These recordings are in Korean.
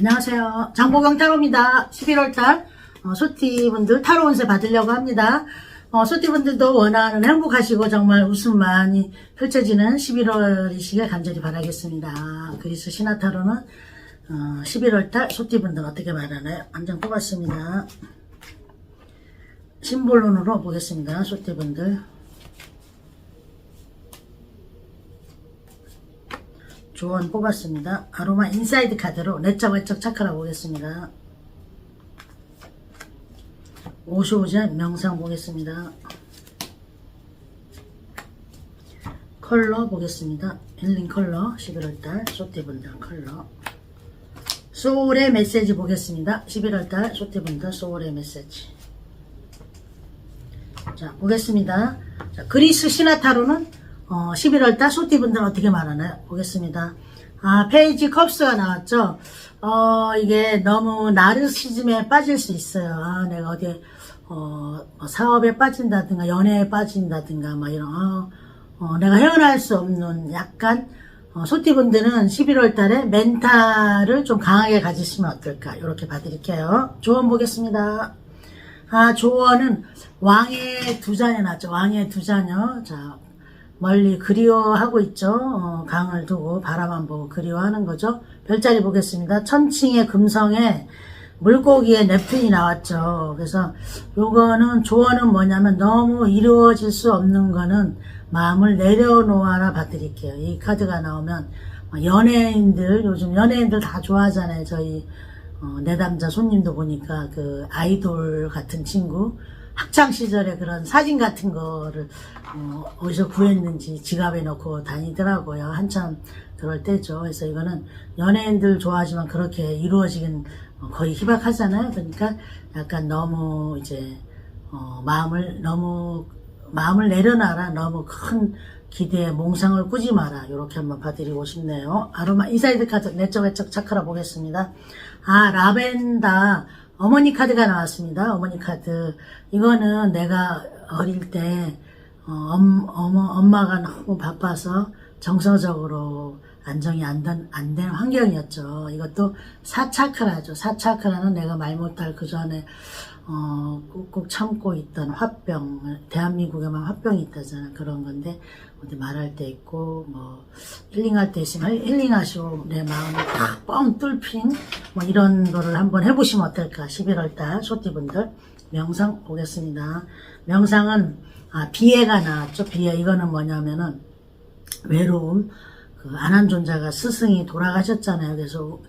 안녕하세요. 장보경 타로입니다. 11월달 어, 소띠분들 타로 운세 받으려고 합니다. 어, 소띠분들도 원하는 행복하시고 정말 웃음 많이 펼쳐지는 11월이시길 간절히 바라겠습니다. 그리스 신화 타로는 어, 11월달 소띠분들 어떻게 말하나요? 한장 뽑았습니다. 심볼론으로 보겠습니다. 소띠분들. 조언 뽑았습니다. 아로마 인사이드 카드로 내적 외적 차크라 보겠습니다. 오쇼제 명상 보겠습니다. 컬러 보겠습니다. 힐링 컬러 11월달 소띠분들 컬러 소울의 메시지 보겠습니다. 11월달 소띠분들 소울의 메시지 자 보겠습니다. 자, 그리스 시나타로는 어, 11월달 소띠분들 어떻게 말하나요? 보겠습니다. 아 페이지 컵스가 나왔죠. 어 이게 너무 나르시즘에 빠질 수 있어요. 아 내가 어디에 어, 뭐 사업에 빠진다든가 연애에 빠진다든가 막 이런 어, 어, 내가 헤어날 수 없는 약간 어, 소띠분들은 11월 달에 멘탈을 좀 강하게 가지시면 어떨까 이렇게 봐드릴게요. 조언 보겠습니다. 아 조언은 왕의 두 자녀 났죠. 왕의 두 자녀. 자 멀리 그리워하고 있죠. 어, 강을 두고 바라만 보고 그리워하는 거죠. 별자리 보겠습니다. 천칭의 금성에 물고기의 넵튠이 나왔죠. 그래서 요거는 조언은 뭐냐면 너무 이루어질 수 없는 거는 마음을 내려놓아라 봐드릴게요. 이 카드가 나오면 연예인들 요즘 연예인들 다 좋아하잖아요. 저희 어, 내담자 손님도 보니까 그 아이돌 같은 친구 학창 시절에 그런 사진 같은 거를 어, 어디서 구했는지 지갑에 넣고 다니더라고요. 한참 그럴 때죠. 그래서 이거는 연예인들 좋아하지만 그렇게 이루어지긴 거의 희박하잖아요. 그러니까 약간 너무 이제 어, 마음을 너무 마음을 내려놔라. 너무 큰 기대에 몽상을 꾸지 마라. 이렇게 한번 봐드리고 싶네요. 아로마 인사이드 카드 내적 외적 차크라 보겠습니다. 아 라벤더 어머니 카드가 나왔습니다. 어머니 카드 이거는 내가 어릴 때 어, 엄, 어머, 엄마가 너무 바빠서 정서적으로 안정이 안 된, 안된 환경이었죠. 이것도 사차크라죠. 사차크라는 내가 말 못할 그 전에, 어, 꾹꾹 참고 있던 화병, 대한민국에만 화병이 있다잖아. 그런 건데, 어디 말할 때 있고, 뭐, 힐링할 때 있으면 힐링하시고, 내 마음이 뻥 뚫힌, 뭐, 이런 거를 한번 해보시면 어떨까. 11월달, 소띠분들. 명상 보겠습니다. 명상은, 아, 비애가 나왔죠. 비애. 이거는 뭐냐면은, 외로움, 그 안한 존자가 스승이 돌아가셨잖아요. 그래서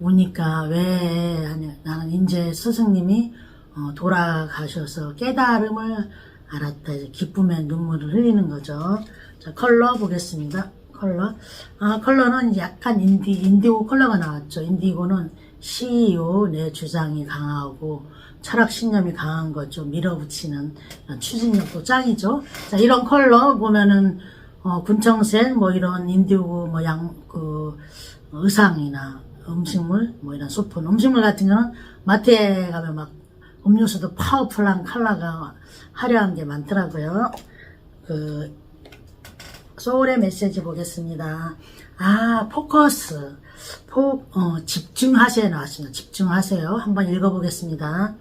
우니까 왜 하냐 나는 이제 스승님이 어, 돌아가셔서 깨달음을 알았다. 이제 기쁨의 눈물을 흘리는 거죠. 자 컬러 보겠습니다. 컬러 아 컬러는 약간 인디 인디고 컬러가 나왔죠. 인디고는 CEO 내 주장이 강하고 철학 신념이 강한 거죠. 밀어붙이는 추진력도 짱이죠. 자 이런 컬러 보면은 어, 군청색 뭐 이런 인디고 뭐 양 그 의상이나 음식물 뭐 이런 소품 음식물 같은 거는 마트에 가면 막 음료수도 파워풀한 컬러가 화려한 게 많더라고요. 그 소울의 메시지 보겠습니다. 아 포커스 포 어, 집중하세요 나왔습니다. 집중하세요. 한번 읽어보겠습니다.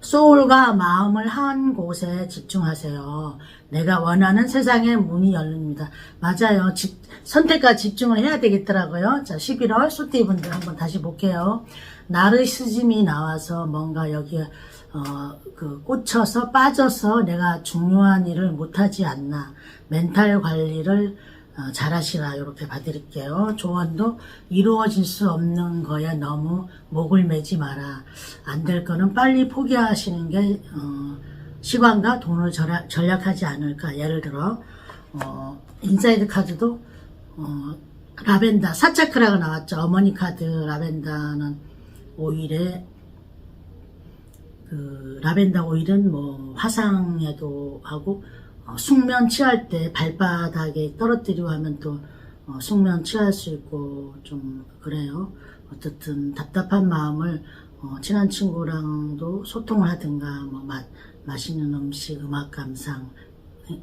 소울과 마음을 한 곳에 집중하세요. 내가 원하는 세상의 문이 열립니다. 맞아요. 집, 선택과 집중을 해야 되겠더라고요. 자, 11월 소띠분들 한번 다시 볼게요. 나르시즘이 나와서 뭔가 여기에 어, 그 꽂혀서 빠져서 내가 중요한 일을 못하지 않나. 멘탈 관리를 어, 잘하시라 이렇게 봐드릴게요. 조언도 이루어질 수 없는 거에 너무 목을 매지 마라. 안 될 거는 빨리 포기하시는 게 어, 시간과 돈을 절약, 절약하지 않을까. 예를 들어 어, 인사이드 카드도 어, 라벤더 사차크라가 나왔죠. 어머니 카드 라벤더는 오일에 그 라벤더 오일은 뭐 화상에도 하고 어, 숙면 취할 때 발바닥에 떨어뜨리고 하면 또 어, 숙면 취할 수 있고 좀 그래요. 어쨌든 답답한 마음을 어, 친한 친구랑도 소통을 하든가 뭐 맛, 맛있는 음식, 음악 감상,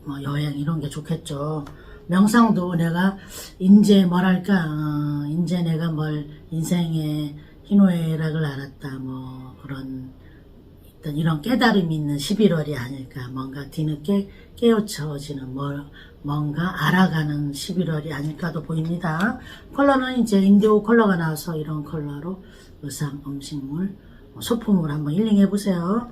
뭐 여행 이런 게 좋겠죠. 명상도 내가 인제 뭐랄까 어, 인제 내가 뭘 인생에 희노애락을 알았다 뭐 그런 어떤 이런 깨달음이 있는 11월이 아닐까 뭔가 뒤늦게 깨우쳐지는 뭘 뭔가 알아가는 11월이 아닐까도 보입니다. 컬러는 이제 인디오 컬러가 나와서 이런 컬러로 의상, 음식물, 뭐 소품을 한번 힐링해 보세요.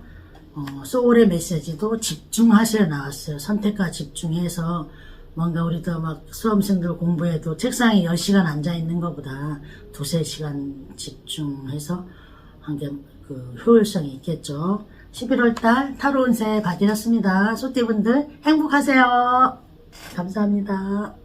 어, 소울의 메시지도 집중하세요 나왔어요. 선택과 집중해서 뭔가 우리도 막 수험생들 공부해도 책상에 10시간 앉아 있는 것보다 두세 시간 집중해서 한 게 그 효율성이 있겠죠. 11월 달 타로 운세 봐드렸습니다. 소띠분들 행복하세요. 감사합니다.